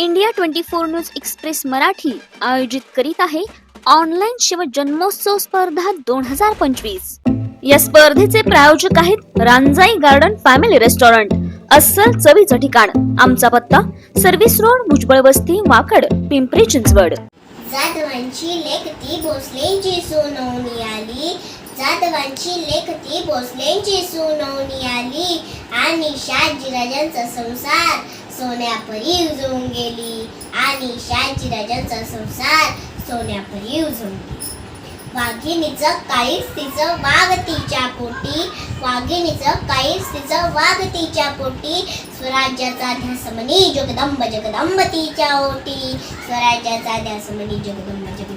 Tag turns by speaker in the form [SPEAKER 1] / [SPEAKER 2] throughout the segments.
[SPEAKER 1] India twenty four news express Marathi आयोजित करीत आहे ऑनलाईन शिव जन्मोत्सव स्पर्धा दोन हजार पंचवीस. या स्पर्धेचे प्रायोजक आहेत रांजाई गार्डन फॅमिली रेस्टॉरंट अस्सल चवीचं ठिकाण आमचा पत्ता सर्व्हिस रोड भुजबळ वस्ती वाकड पिंपरी चिंचवड.
[SPEAKER 2] जाधवांची लेखती भोसलेंची सोनवणी आली. जाधवांची लेखती भोसलेंची सोनवणी आली. आणि शहाजीराजांचा संसार सोन्यापरी उजवून गेली. आणि शहाजीराजांचा संसार सोन्यापरी उजवून गेली. वाघिणीचं काहीच तिचं वाघ तिच्या पोटी. वाघिणीचं काहीच तिचं वाघ तिच्या पोटी. स्वराज्याचा ध्यासमणी जगदंब जगदंब तिच्या ओटी. स्वराज्याचा ध्यासमणी जगदंब जगदंब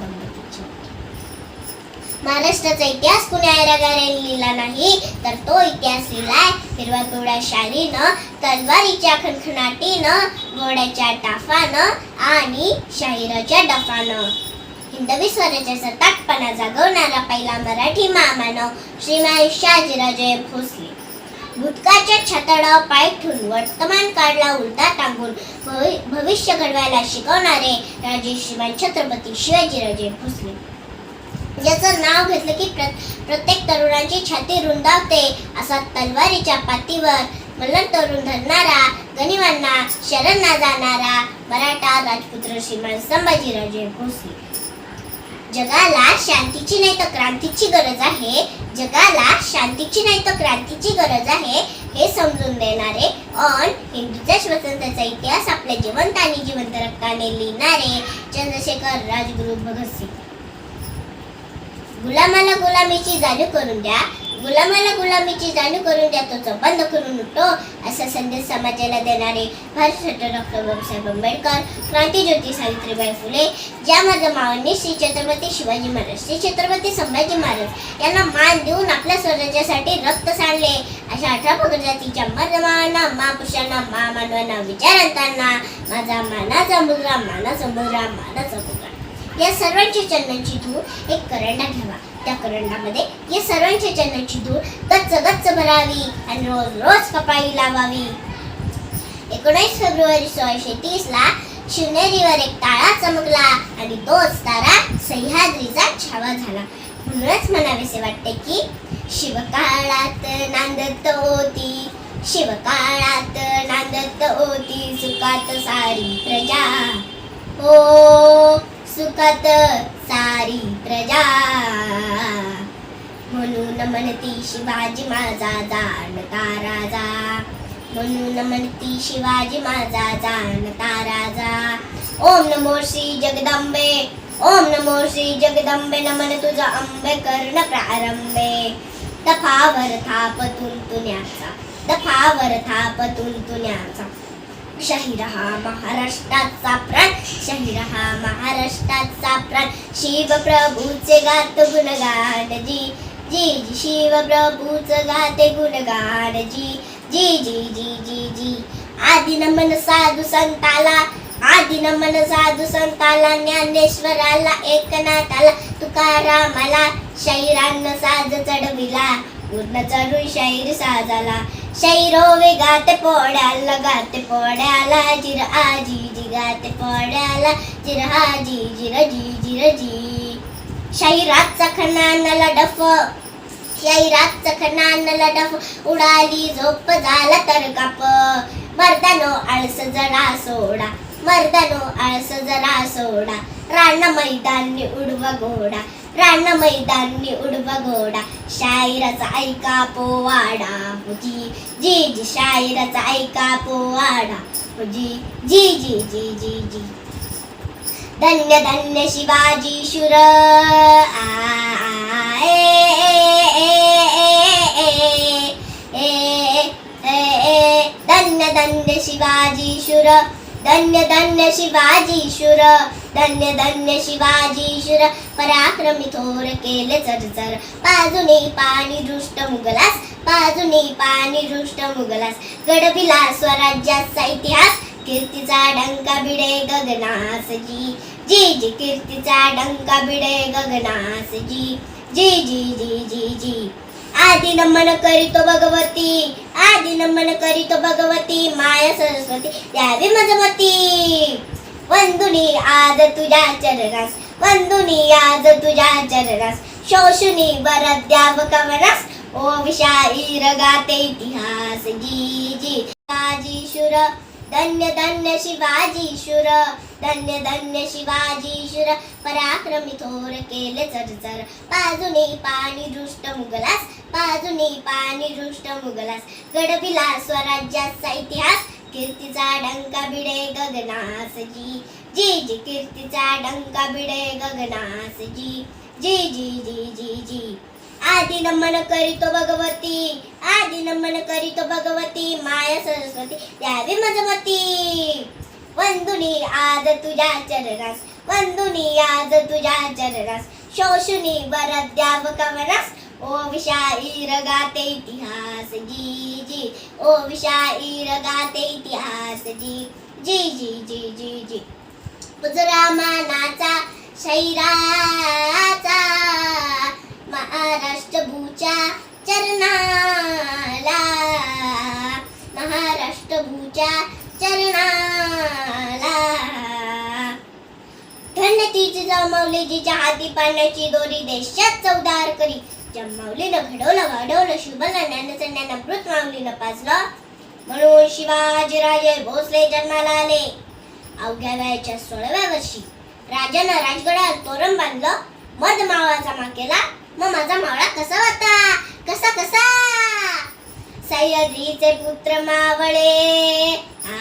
[SPEAKER 2] महाराष्ट्राचा इतिहास कुणी ऐरागाऱ्याने लिहिला नाही. तर तो इतिहास लिहिलाय हिरवा पिवळ्या शालीनं तलवारीच्या खणखणाटीनं घोड्याच्या टाफानं आणि शाहिराच्या डफानं. हिंदवी स्वराज्याचा ताटपणा जागवणारा पहिला मराठी मामानं श्रीमान शहाजीराजे भोसले. भूतकाळच्या छताडावर पाय ठेवून वर्तमान काळला उलटा टांगून भवि- भविष्य घडवायला शिकवणारे राजे श्रीमान छत्रपती शिवाजीराजे भोसले. ज्याचं नाव घेतलं की प्र प्रत्येक तरुणांची छाती रुंदावते असा तलवारीच्या पातीवर मल्ल तरुण धरणारा गनिमांना शरण ना जाणारा मराठा राजपुत्र श्रीमान संभाजीराजे भोसले. जगाला शांतीची नाही तर क्रांतीची गरज आहे. जगाला शांतीची नाही तर क्रांतीची गरज आहे हे समजून देणारे ऑन हिंदूच्या स्वतंत्रचा इतिहास आपल्या जिवंत आणि जिवंत रक्ताने लिहिणारे चंद्रशेखर राजगुरू भगतसिंग. गुलामाला गुलामीची जाणीव करून द्या. गुलामाला गुलामीची जाणीव करून द्या तो बंद करून उठतो. असा संदेश समाजाला देणारे भारतरत्न डॉक्टर बाबासाहेब आंबेडकर क्रांतीज्योती सावित्रीबाई फुले ज्या माझ्या मावांनी श्री छत्रपती शिवाजी महाराज श्री छत्रपती संभाजी महाराज यांना मान देऊन आपल्या स्वराज्यासाठी रक्त सांडले. अशा अठरा प्रजातीच्या मर्दमाना महापुरुषांना महामानवांना विचारांतांना माझा मानाचा मुलगा मानाचा मुलगा मानाचा मुलगा. या सर्वांच्या चरणांची धूळ एक करंडा घ्यावा त्या करंडामध्ये या सर्वांच्या चरणांची धूळ गच्च गच्च भरावी आणि रोज रोज कपाळी लावावी. एकोणीस फेब्रुवारी सोळाशे तीस ला शिवनेरीवर एक तारा चमकला आणि तोच तारा सह्याद्रीचा छावा झाला. म्हणूनच म्हणावेसे वाटते की शिवकाळात नांदत होती. शिवकाळात नांदत होती सुखात सारी प्रजा. हो सुखात सारी प्रजा. म्हणून म्हणती शिवाजी माझा जाणता राजा. म्हणून म्हणती शिवाजी माझा जाणता राजा. ओम नमो श्री जगदंबे. ओम नमो श्री जगदंबे. नमन तुझा अंबे कर्ण प्रारंभे. दफावर थाप तुंतुण्याचा दफावर थाप तुंतुण्याचा शाहीर हा महाराष्ट्राचा प्राण शाहीर हा महाराष्ट्राचा प्राण. शिवप्रभूचे गात गुणगान जी जी जी शिवप्रभूचं गाते गुणगान जी जी जी जी जी. जी आदि नमन साधू संताला आदि नमन साधू संताला ज्ञानेश्वराला एकनाथाला तुकारामाला शाहिरांना साज चढविला पूर्ण चढून शाहीर साजाला. शाहिरो वे गाते पोड्याला गाते पोड्याला जिर आजी जी गाते पोड्याला जिर आजी जिर जी जिर जी। शाहिराचा खनानला डफ शाहिराचा खनानला डफ उडाली झोप झाला तर काप। मर्दानो आळस जरा सोडा मर्दानो आळस जरा सोडा राणा मैदानी उडवा घोडा। रान मैदानी उडव घोडा शायराचा ऐका पोवाडा. मुजी जी जी शायराचा ऐका पोवाडा. मुजी जी जी जी जी जी. धन्य धन्य शिवाजी शुर. धन्य धन्य शिवाजी शुर. धन्य धन्य शिवाजी शुर धन्य धन्य शिवाजी शुर. पराक्रमी थोर केले चरचर बाजूने पाणी दृष्ट मुगलास बाजूने पाणी दृष्ट मुगलास. गडबिला स्वराज्याचा इतिहास कीर्तीचा डंका भिडे गगनास जी जी जी कीर्तीचा डंका भिडे गगनास जी जी जी जी जी जी. आदि नमन करीतो भगवती आदि नमन करीतो भगवती माया सरस्वती द्यावी मजमती वंदुनी आज तुझ्या चरणास वंदुनी आज तुझ्या चरणास शोषुनी वरद्याव कवनास ओ विशाईर गाते इतिहास जी जी शिवाजी शुर धन्य धन्य शिवाजी शुर धन्य धन्य शिवाजी शुर पराक्रमी थोर केले चरचर बाजूने पाणी दृष्ट मुगलास बाजूने पाणी दृष्ट मुगलास. गडविला स्वराज्याचा इतिहास कीर्तीचा डंका भिडे गगनास जी जी जी कीर्तीचा डंका भिडे गगनास जी जी जी जी जी जी. आदि नमन करीतो भगवती आदि नमन करीतो भगवती माया सरस्वती द्यावी मजमती वंदुनी आज तुझ्या चरणास वंदुनी आज तुझ्या चरणास शोषुनी वरद्याव कवनास ओ विशाईर गाते इतिहास जी जी. ओ विशाईर गाते इतिहास जी जी जी जी जी जी. उजरा मानाचा शैरा. तिची जमावली जिच्या हाती पाण्याची दोरी देशात चौदार करी. जमावलीनं घडवलं घडवलं शुभलं ज्ञानाचं ज्ञान अमृत पाजलं म्हणून शिवाजीराजे भोसले जन्माला आले. अवघ्या वयाच्या सोळाव्या वर्षी राजानं राजगडावर तोरण बांधलं. मध मावळा जमा केला. मग माझा मावळा कसा होता? कसा कसा? सह्याद्रीचे पुत्र मावळे. आ,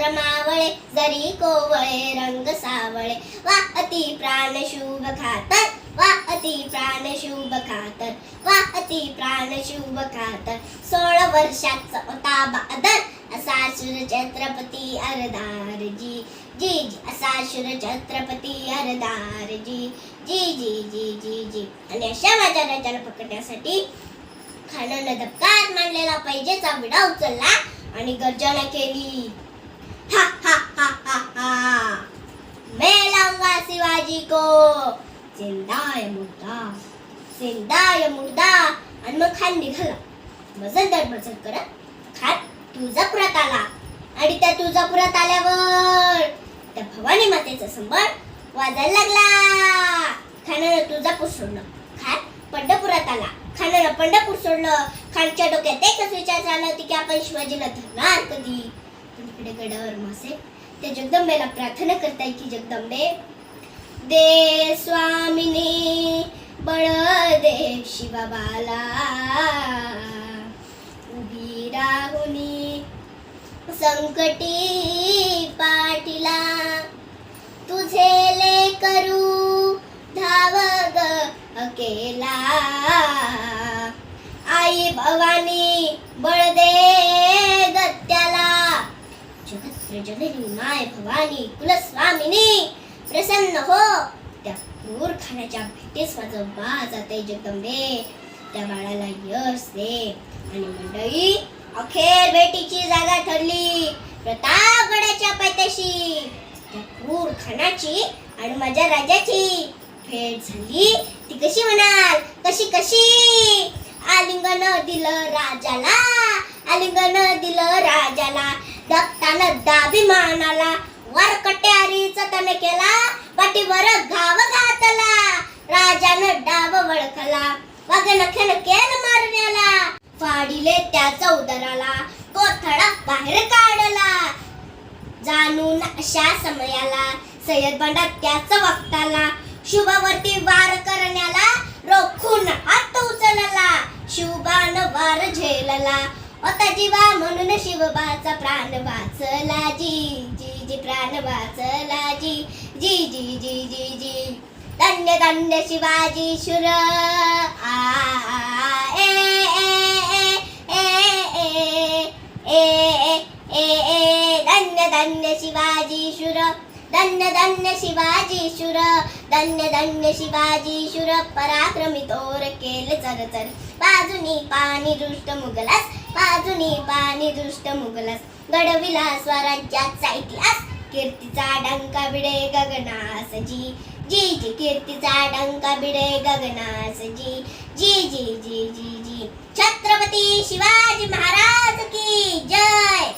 [SPEAKER 2] सह्याद्रीचे मावळे जरी कोवळे रंग सावळे. वा अति प्राण शुभ खातर. वा अति प्राण शुभ खातर. वा अति प्राण शुभ खातर. सोळा वर्षाचा होता बादर असा सुर छत्रपती अरदार जी जी. जी असा सुर छत्रपती अरदार जी जी जी जी जी. जी आणि अशा माझ्या राजाला पकडण्यासाठी खानानं धबकार मांडलेला पाहिजेचा विडा उचलला आणि गर्जना केली. हा हा हा हा हा मैं लाऊंगा शिवाजी को जिंदाय मुर्दा जिंदाय मुर्दा आणि मग खान निघाला मजलदार मजल करत खान तुळजापुरात आला आणि त्या तुळजापुरात आल्यावर त्या भवानी मातेचा संबळ वाजायला लागला खानानं तुळजापूर सोडलं खान पंढरपुरात आला खानानं पंढरपूर सोडलं खानच्या डोक्यात एकच विचार झाला होती की आपण शिवाजीला धरणार कधी इकडे गडावर मासे. त्या जगदंबेला प्रार्थना करताय की जगदंबे दे स्वामिनी बळ दे शिवबाला. उभी राहुनी संकटी पाटीला. तुझे ले करू धाव ग अकेला. आई भवानी बळ दे जगत माय भवानी कुलस्वामिनी प्रसन्न हो. त्या क्रूर खाण्याच्या भेटीस माझं बा जाते जगदंबे. त्या बाळाला यश दे. आणि मंडळी अखेर भेटीची जागा ठरली. प्रतापगडाच्या पायथ्याशी. त्या क्रूर खानाची आणि माझ्या राजाची भेट झाली. ती कशी म्हणाल? कशी कशी? आलिंगन दिलं राजाला. आलिंगन दिलं राजाला. दत्तानं दाभिमानाला वर कट्यारीचा त्याने केला पाठीवर घाव घातला राजानं डाव वळखला वाघ खनकेन केल मारण्याला फाडिले त्याचा उदराला कोथळा बाहेर काढला. जाणून अशा समयाला सय्यद बंडा त्याच वक्ताला शुभावरती वार करण्याला रोखून हात उचलला. शुभान वार झेलला. होता जीवा म्हणून शिवबाचा प्राण वाचला जी जी जी प्राण वाचला जी जी जी जी जी जी. धन्य धन्य शिवाजी शुर. आ ए. धन्य धन्य शिवाजी शुर. धन्य धन्य शिवाजी शुर. धन्य धन्य शिवाजी शुर. पराक्रमी तोर केले चर चर. बाजूनी पाणी दृष्ट मुगलास. बाजूनी पाणी दुष्ट मुघलास घडविला स्वराज्याचा इतिहास कीर्तीचा डंका भिडे गगनास जी जी जी कीर्तीचा डंका भिडे गगनास जी जी जी जी जी जी. छत्रपती शिवाजी महाराज की जय!